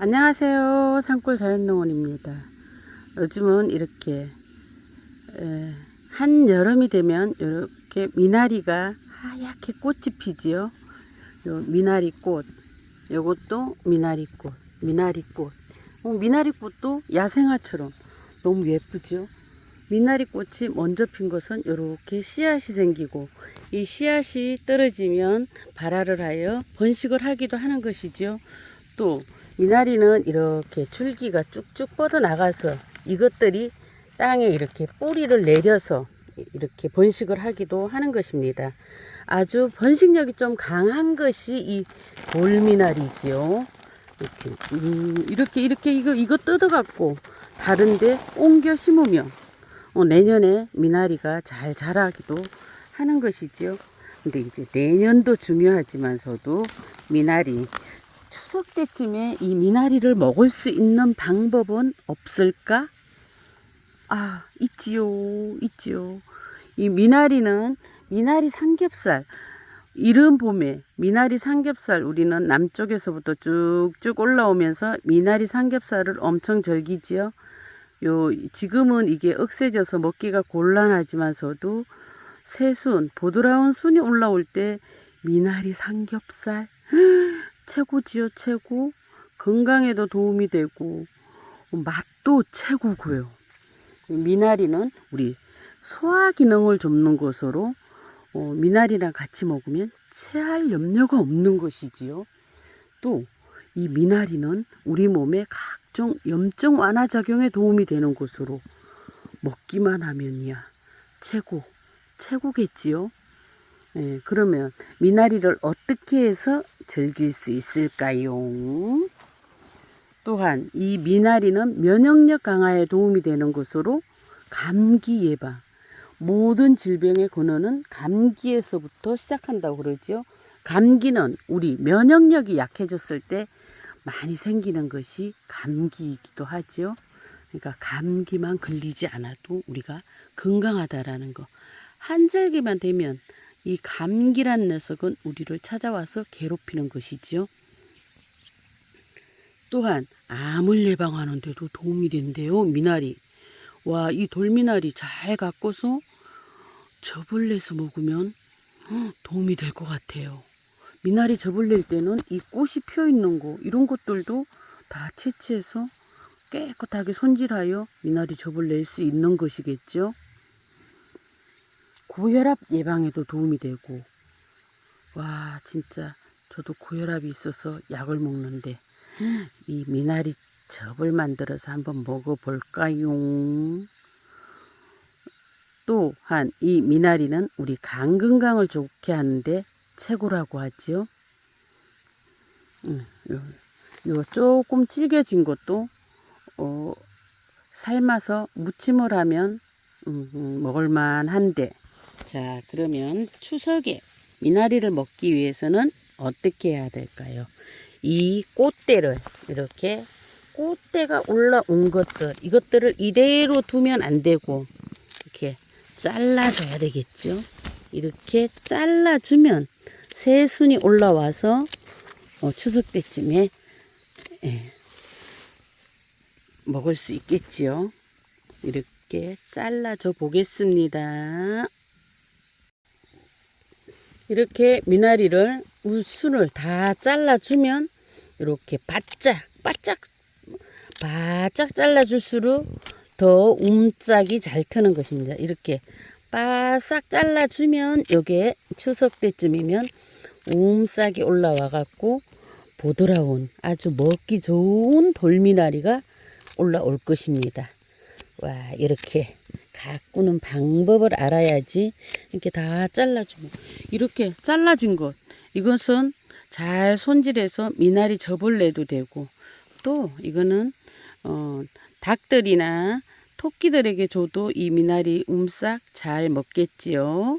안녕하세요. 산골 자연농원입니다. 요즘은 이렇게 에, 한여름이 되면 이렇게 미나리가 하얗게 꽃이 피지요. 요 미나리 꽃, 요것도 미나리 꽃, 미나리꽃. 어, 미나리 꽃도 야생화처럼 너무 예쁘죠. 미나리 꽃이 먼저 핀 것은 이렇게 씨앗이 생기고 이 씨앗이 떨어지면 발화를 하여 번식을 하기도 하는 것이지요. 또 미나리는 이렇게 줄기가 쭉쭉 뻗어 나가서 이것들이 땅에 이렇게 뿌리를 내려서 이렇게 번식을 하기도 하는 것입니다. 아주 번식력이 좀 강한 것이 이 돌미나리지요. 이렇게 음, 이렇게 이렇게 이거 이거 뜯어갖고 다른데 옮겨 심으면 어, 내년에 미나리가 잘 자라기도 하는 것이지요. 근데 이제 내년도 중요하지만서도 미나리 추석 때쯤에 이 미나리를 먹을 수 있는 방법은 없을까? 아, 있지요. 있지요. 이 미나리는 미나리 삼겹살 이른 봄에 미나리 삼겹살 우리는 남쪽에서부터 쭉쭉 올라오면서 미나리 삼겹살을 엄청 즐기지요. 요 지금은 이게 억세져서 먹기가 곤란하지만서도 새순 보드라운 순이 올라올 때 미나리 삼겹살 최고지요 최고 건강에도 도움이 되고 맛도 최고고요. 미나리는 우리 소화 기능을 돕는 것으로 어, 미나리랑 같이 먹으면 체할 염려가 없는 것이지요. 또 이 미나리는 우리 몸에 각종 염증 완화 작용에 도움이 되는 것으로 먹기만 하면이야 최고 최고겠지요. 예, 그러면 미나리를 어떻게 해서 즐길 수 있을까요? 또한 이 미나리는 면역력 강화에 도움이 되는 것으로 감기 예방, 모든 질병의 근원은 감기에서부터 시작한다고 그러죠. 감기는 우리 면역력이 약해졌을 때 많이 생기는 것이 감기이기도 하죠. 그러니까 감기만 걸리지 않아도 우리가 건강하다라는 거. 한 절기만 되면 이 감기란 녀석은 우리를 찾아와서 괴롭히는 것이지요. 또한 암을 예방하는 데도 도움이 된대요. 미나리. 와, 이 돌미나리 잘 갖고서 즙을 내서 먹으면 헉, 도움이 될 것 같아요. 미나리 즙을 낼 때는 이 꽃이 피어 있는 거 이런 것들도 다 채취해서 깨끗하게 손질하여 미나리 즙을 낼 수 있는 것이겠죠. 고혈압 예방에도 도움이 되고 와 진짜 저도 고혈압이 있어서 약을 먹는데 이 미나리 즙을 만들어서 한번 먹어볼까요? 또한 이 미나리는 우리 간 건강을 좋게 하는데 최고라고 하지요. 음, 요, 요 조금 질겨진 것도 어, 삶아서 무침을 하면 음, 음, 먹을만한데 자 그러면 추석에 미나리를 먹기 위해서는 어떻게 해야 될까요? 이 꽃대를 이렇게 꽃대가 올라온 것들 이것들을 이대로 두면 안 되고 이렇게 잘라줘야 되겠죠. 이렇게 잘라주면 새순이 올라와서 어, 추석 때쯤에 예, 먹을 수 있겠지요. 이렇게 잘라줘 보겠습니다. 이렇게 미나리를 우순을 다 잘라주면 이렇게 바짝 바짝 바짝 잘라줄수록 더 움짝이 잘 트는 것입니다. 이렇게 바싹 잘라주면 요게 추석 때쯤이면 움싹이 올라와 갖고 보드라운 아주 먹기 좋은 돌미나리가 올라올 것입니다. 와 이렇게 가꾸는 방법을 알아야지 이렇게 다 잘라주면 이렇게 잘라진 것 이것은 잘 손질해서 미나리 즙을 내도 되고 또 이거는 어, 닭들이나 토끼들에게 줘도 이 미나리 움싹 잘 먹겠지요.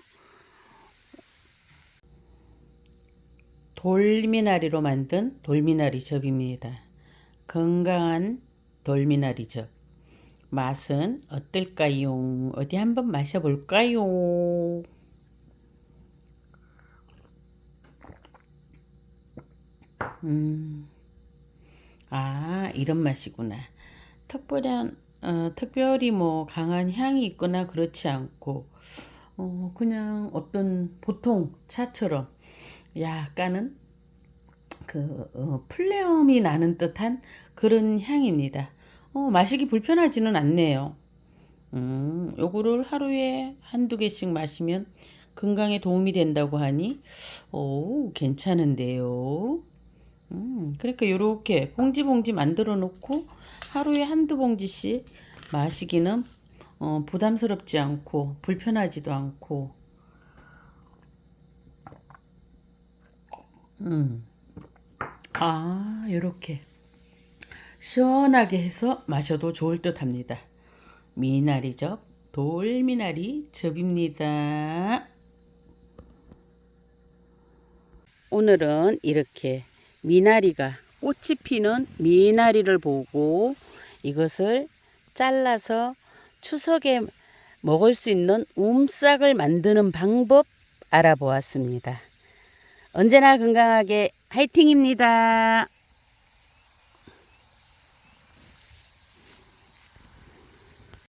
돌미나리로 만든 돌미나리 즙입니다. 건강한 돌미나리 즙. 맛은 어떨까요? 어디 한번 마셔볼까요? 음, 아, 이런 맛이구나. 특별한, 어, 특별히 뭐 강한 향이 있거나 그렇지 않고, 어, 그냥 어떤 보통 차처럼 약간은 그, 어, 플레음이 나는 듯한 그런 향입니다. 어, 마시기 불편하지는 않네요. 음, 요거를 하루에 한두 개씩 마시면 건강에 도움이 된다고 하니, 오, 괜찮은데요. 음, 그러니까 요렇게 봉지 봉지 만들어 놓고 하루에 한두 봉지씩 마시기는 어, 부담스럽지 않고 불편하지도 않고 음. 아, 요렇게 시원하게 해서 마셔도 좋을 듯 합니다. 미나리즙, 돌미나리 즙입니다. 오늘은 이렇게 미나리가 꽃이 피는 미나리를 보고 이것을 잘라서 추석에 먹을 수 있는 움싹을 만드는 방법 알아보았습니다. 언제나 건강하게 화이팅입니다.